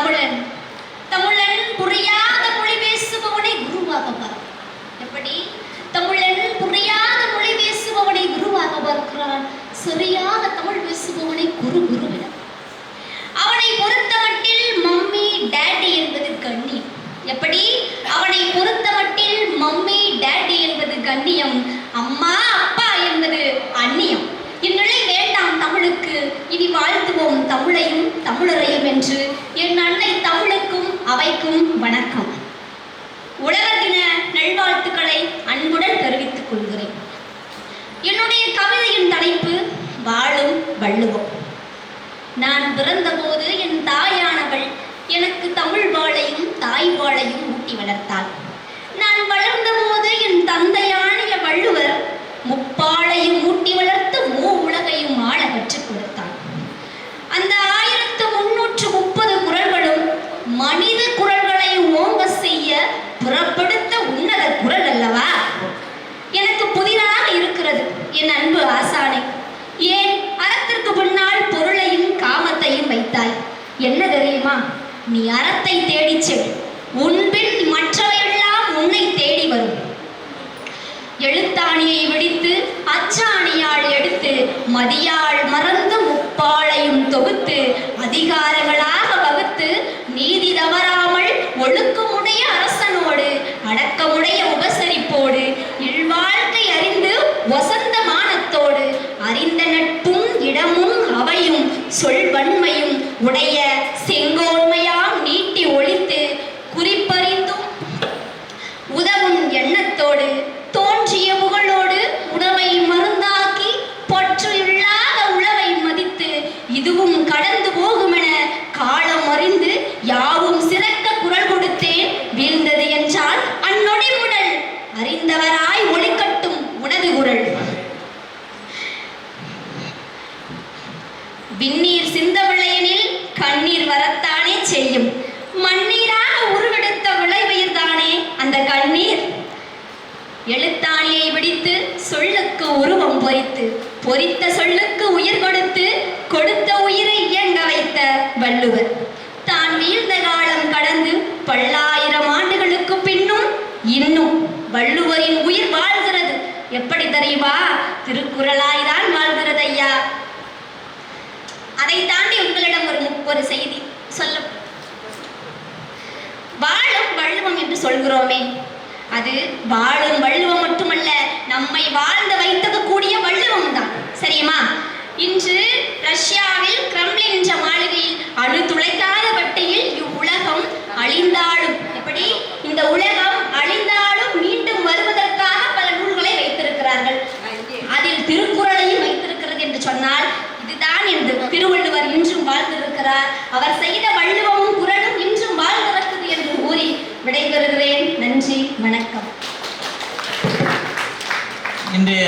தமிழன். தமிழன் புரியாத மொழி பேசுபவனை குருவாக பார்க்கிறான். எப்படி? தமிழன் புரியாத மொழி பேசுபவனை குருவாக பார்க்கிறான். சரியாக தமிழ் பேசுபவனை குரு குருவிட. அவனை பொறுத்தமட்டில் மம்மி டேடி என்பது கண்ணியம். எப்படி? அவனை பொறுத்தமட்டில் மம்மி டேடி என்பது கண்ணியம். அம்மா அப்பா என்பது அந்நியம். என்று என் அன்னை தமிழுக்கும் அவைக்கும் வணக்கம். உலகத்தின நல்வாழ்த்துக்களை அன்புடன் தெரிவித்துக் கொள்கிறேன். என்னுடைய கவிதையின் தலைப்பு வாழும் வள்ளுவம். நான் பிறந்தபோது என் தாயானவள் எனக்கு தமிழ் வாழையும் தாய் வாழையும் ஊட்டி வளர்த்தாள். என்ன தெரியுமா? நீ அறத்தை தேடி செல். உன்பின் மற்றவையெல்லாம் உன்னை தேடி வரும். எழுத்தாணியை விடித்து அச்சாணியால் எடுத்து மதியால் மறந்து முப்பாளையும் தொகுத்து அதிகாரங்களால் சொல்வன்மையும் உடைய செங்கோன்மையாம் நீட்டி ஒழித்து குறிப்பறிந்தும் உதவும் எண்ணத்தோடு தோன்றிய புகழோடு உணவை மருந்தாக்கி பற்று இல்லாத உழவை மதித்து இதுவும் கடல் சிந்த விளையனில் கண்ணீர் வரத்தானே செய்யும். மண்ணீராக உருவெடுத்த விளைவயிர்தானே அந்த கண்ணீர்? எழுத்தாணியை விடித்து சொல்லுக்கு உருவம் பொறித்து பொறித்த சொல்லுக்கு உயிர் கொடுத்து கொடுத்த உயிரை இயங்க வைத்த வள்ளுவர். தான் வீழ்ந்த காலம் கடந்து பல்லாயிரம் ஆண்டுகளுக்கு பின்னும் இன்னும் வள்ளுவரின் உயிர் வாழ்கிறது. எப்படி தெரியுமா? திருக்குறளாய் தான் வாழ்கிறது ஐயா அதை தாண்டி உங்களிடம் ஒரு முப்- ஒரு செய்தி சொல்ல வாழும் வள்ளுவம் என்று சொல்கிறோமே. அது வாழும் வள்ளுவம் மட்டுமல்ல நம்மை வாழ்ந்த வைத்தது கூடிய வள்ளுவம் தான். சரியுமா? இன்று ரஷ்யாவில் கிரெம்ளின் என்ற மாளிகையில் அணு துளைக்காத பட்டையில் இவ்வுலகம் அழிந்தாலும் எப்படி இந்த உலகம் அழிந்தாலும் மீண்டும் வருவதற்காக பல நூல்களை வைத்திருக்கிறார்கள். அதில் திருக்குறளையும் வைத்திருக்கிறது என்று சொன்னால் இதுதான் என்று திருவள்ளுவர் இன்றும் வாழ்ந்திருக்கிறார். அவர் செய்த வள்ளுவமும் குரல் இன்றும் வாழ்ந்திருக்கிறது என்று கூறி விடைபெறுகிறேன். நன்றி வணக்கம். இன்றைய